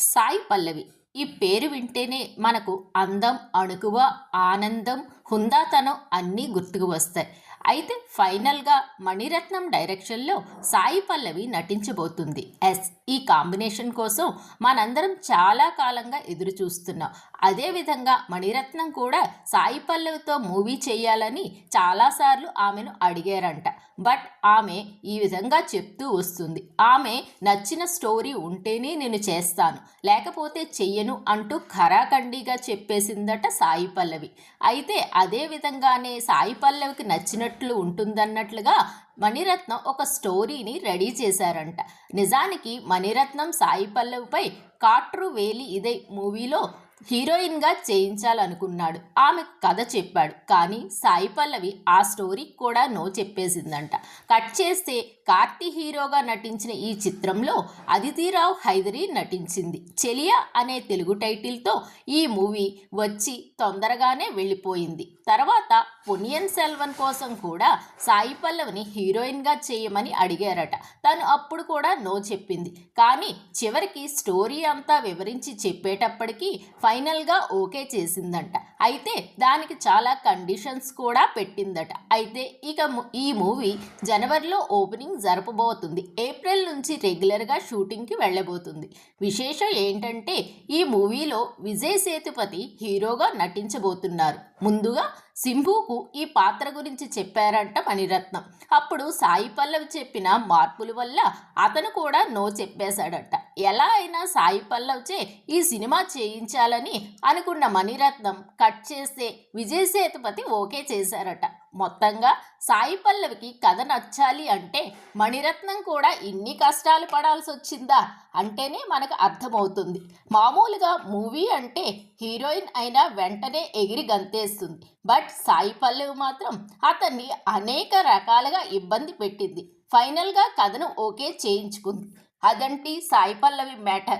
సాయి పల్లవి. ఈ పేరు వింటేనే మనకు అందం అణుకువ ఆనందం హుందాతనం అన్నీ గుర్తుకు వస్తాయి. అయితే ఫైనల్గా మణిరత్నం డైరెక్షన్లో సాయి పల్లవి నటించబోతుంది. ఎస్ ఈ కాంబినేషన్ కోసం మనందరం చాలా కాలంగా ఎదురు చూస్తున్నాం. అదేవిధంగా మణిరత్నం కూడా సాయి పల్లవితో మూవీ చేయాలని చాలాసార్లు ఆమెను అడిగారంట. బట్ ఆమె ఈ విధంగా చెప్తూ వస్తుంది. ఆమె నచ్చిన స్టోరీ ఉంటేనే నేను చేస్తాను. లేకపోతే చెయ్యను అంటూ ఖరాఖండిగా చెప్పేసిందట సాయి పల్లవి. అయితే అదే విధంగానే సాయి పల్లవికి నచ్చినట్లు ఉంటుందన్నట్లుగా మణిరత్నం ఒక స్టోరీని రెడీ చేశారంట. నిజానికి మణిరత్నం సాయి పల్లవిపై కాట్రు వేలి ఇదే మూవీలో హీరోయిన్గా చేయించాలనుకున్నాడు. ఆమె కథ చెప్పాడు. కానీ సాయి పల్లవి ఆ స్టోరీకి కూడా నో చెప్పేసిందంట. కట్ చేస్తే కార్తీ హీరోగా నటించిన ఈ చిత్రంలో అదితిరావు హైదరి నటించింది. చెలియా అనే తెలుగు టైటిల్తో ఈ మూవీ వచ్చి తొందరగానే వెళ్ళిపోయింది. తర్వాత పొనియన్ సెల్వన్ కోసం కూడా సాయి పల్లవిని హీరోయిన్గా చేయమని అడిగారట. తను అప్పుడు కూడా నో చెప్పింది. కానీ చివరికి స్టోరీ అంతా వివరించి చెప్పేటప్పటికీ ఫైనల్గా ఓకే చేసిందంట. అయితే దానికి చాలా కండిషన్స్ కూడా పెట్టిందట. అయితే ఇక ఈ మూవీ జనవరిలో ఓపెనింగ్ జరపబోతుంది. ఏప్రిల్ నుంచి రెగ్యులర్గా షూటింగ్కి వెళ్ళబోతుంది. విశేషం ఏంటంటే ఈ మూవీలో విజయ్ సేతుపతి హీరోగా నటించబోతున్నారు. ముందుగా సింభుకు ఈ పాత్ర గురించి చెప్పారంట మణిరత్నం. అప్పుడు సాయి పల్లవి చెప్పిన మార్పుల వల్ల అతను కూడా నో చెప్పేశాడట. ఎలా అయినా సాయి పల్లవ్చే ఈ సినిమా చేయించాలని అనుకున్న మణిరత్నం కట్ చేస్తే విజయ్ సేతుపతి ఓకే చేశారట. మొత్తంగా సాయి పల్లవికి కథ నచ్చాలి అంటే మణిరత్నం కూడా ఇన్ని కష్టాలు పడాల్సి వచ్చిందా అంటేనే మనకు అర్థమవుతుంది. మామూలుగా మూవీ అంటే హీరోయిన్ అయినా వెంటనే ఎగిరి గంతేస్తుంది. బట్ సాయి పల్లవి మాత్రం అతన్ని అనేక రకాలుగా ఇబ్బంది పెట్టింది. ఫైనల్గా కథను ఓకే చేయించుకుంది. అదంటి సాయి పల్లవి మ్యాటర్.